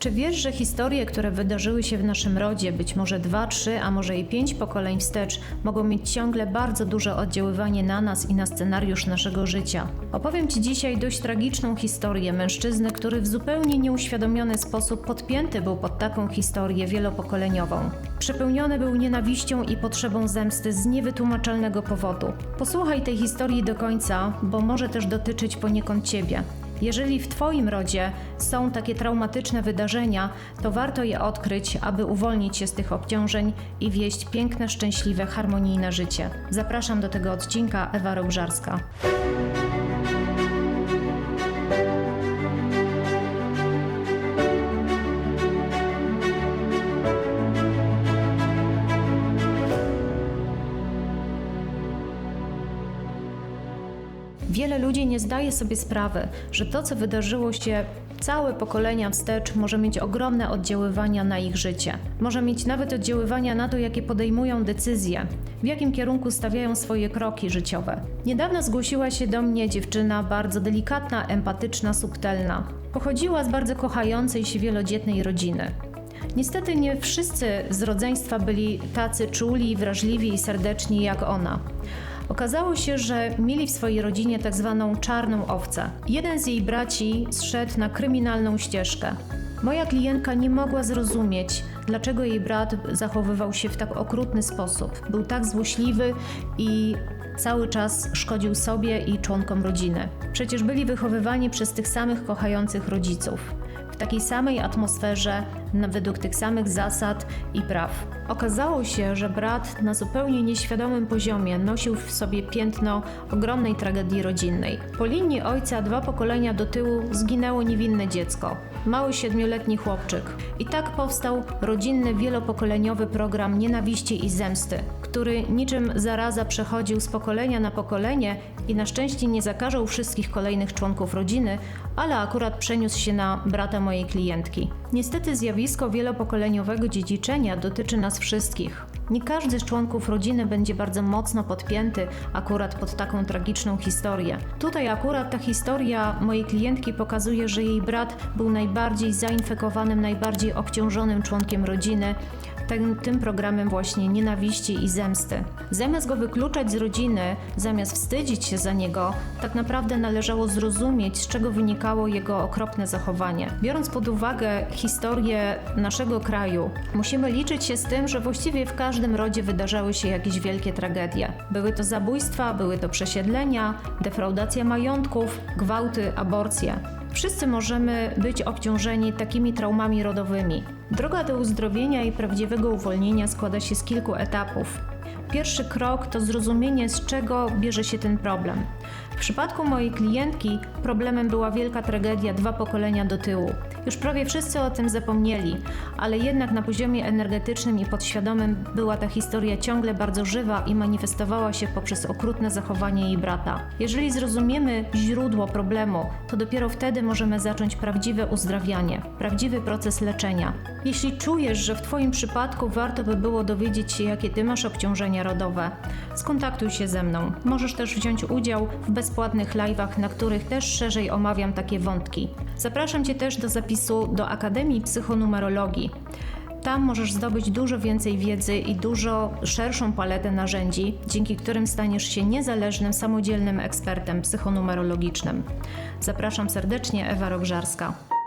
Czy wiesz, że historie, które wydarzyły się w naszym rodzie, być może dwa, trzy, a może i pięć pokoleń wstecz, mogą mieć ciągle bardzo duże oddziaływanie na nas i na scenariusz naszego życia? Opowiem Ci dzisiaj dość tragiczną historię mężczyzny, który w zupełnie nieuświadomiony sposób podpięty był pod taką historię wielopokoleniową. Przepełniony był nienawiścią i potrzebą zemsty z niewytłumaczalnego powodu. Posłuchaj tej historii do końca, bo może też dotyczyć poniekąd Ciebie. Jeżeli w Twoim rodzie są takie traumatyczne wydarzenia, to warto je odkryć, aby uwolnić się z tych obciążeń i wieść piękne, szczęśliwe, harmonijne życie. Zapraszam do tego odcinka Ewa Robżarska. Wiele ludzi nie zdaje sobie sprawy, że to, co wydarzyło się całe pokolenia wstecz, może mieć ogromne oddziaływania na ich życie. Może mieć nawet oddziaływania na to, jakie podejmują decyzje, w jakim kierunku stawiają swoje kroki życiowe. Niedawno zgłosiła się do mnie dziewczyna bardzo delikatna, empatyczna, subtelna. Pochodziła z bardzo kochającej się wielodzietnej rodziny. Niestety nie wszyscy z rodzeństwa byli tacy czuli, wrażliwi i serdeczni jak ona. Okazało się, że mieli w swojej rodzinie tak zwaną czarną owcę. Jeden z jej braci zszedł na kryminalną ścieżkę. Moja klientka nie mogła zrozumieć, dlaczego jej brat zachowywał się w tak okrutny sposób. Był tak złośliwy i cały czas szkodził sobie i członkom rodziny. Przecież byli wychowywani przez tych samych kochających rodziców. W takiej samej atmosferze, według tych samych zasad i praw. Okazało się, że brat na zupełnie nieświadomym poziomie nosił w sobie piętno ogromnej tragedii rodzinnej. Po linii ojca dwa pokolenia do tyłu zginęło niewinne dziecko, mały siedmioletni chłopczyk. I tak powstał rodzinny, wielopokoleniowy program nienawiści i zemsty, który niczym zaraza przechodził z pokolenia na pokolenie i na szczęście nie zakażał wszystkich kolejnych członków rodziny, ale akurat przeniósł się na brata mojej klientki. Niestety zjawisko wielopokoleniowego dziedziczenia dotyczy nas wszystkich. Nie każdy z członków rodziny będzie bardzo mocno podpięty akurat pod taką tragiczną historię. Tutaj akurat ta historia mojej klientki pokazuje, że jej brat był najbardziej zainfekowanym, najbardziej obciążonym członkiem rodziny tym, tym programem właśnie nienawiści i zemsty. Zamiast go wykluczać z rodziny, zamiast wstydzić się za niego, tak naprawdę należało zrozumieć, z czego wynikało jego okropne zachowanie. Biorąc pod uwagę historię naszego kraju, musimy liczyć się z tym, że właściwie w każdym rodzie wydarzały się jakieś wielkie tragedie. Były to zabójstwa, były to przesiedlenia, defraudacja majątków, gwałty, aborcje. Wszyscy możemy być obciążeni takimi traumami rodowymi. Droga do uzdrowienia i prawdziwego uwolnienia składa się z kilku etapów. Pierwszy krok to zrozumienie, z czego bierze się ten problem. W przypadku mojej klientki problemem była wielka tragedia dwa pokolenia do tyłu. Już prawie wszyscy o tym zapomnieli, ale jednak na poziomie energetycznym i podświadomym była ta historia ciągle bardzo żywa i manifestowała się poprzez okrutne zachowanie jej brata. Jeżeli zrozumiemy źródło problemu, to dopiero wtedy możemy zacząć prawdziwe uzdrawianie, prawdziwy proces leczenia. Jeśli czujesz, że w Twoim przypadku warto by było dowiedzieć się, jakie Ty masz obciążenia rodowe, skontaktuj się ze mną. Możesz też wziąć udział w bezpłatnych live'ach, na których też szerzej omawiam takie wątki. Zapraszam Cię też do zapisu do Akademii Psychonumerologii. Tam możesz zdobyć dużo więcej wiedzy i dużo szerszą paletę narzędzi, dzięki którym staniesz się niezależnym, samodzielnym ekspertem psychonumerologicznym. Zapraszam serdecznie, Ewa Robżarska.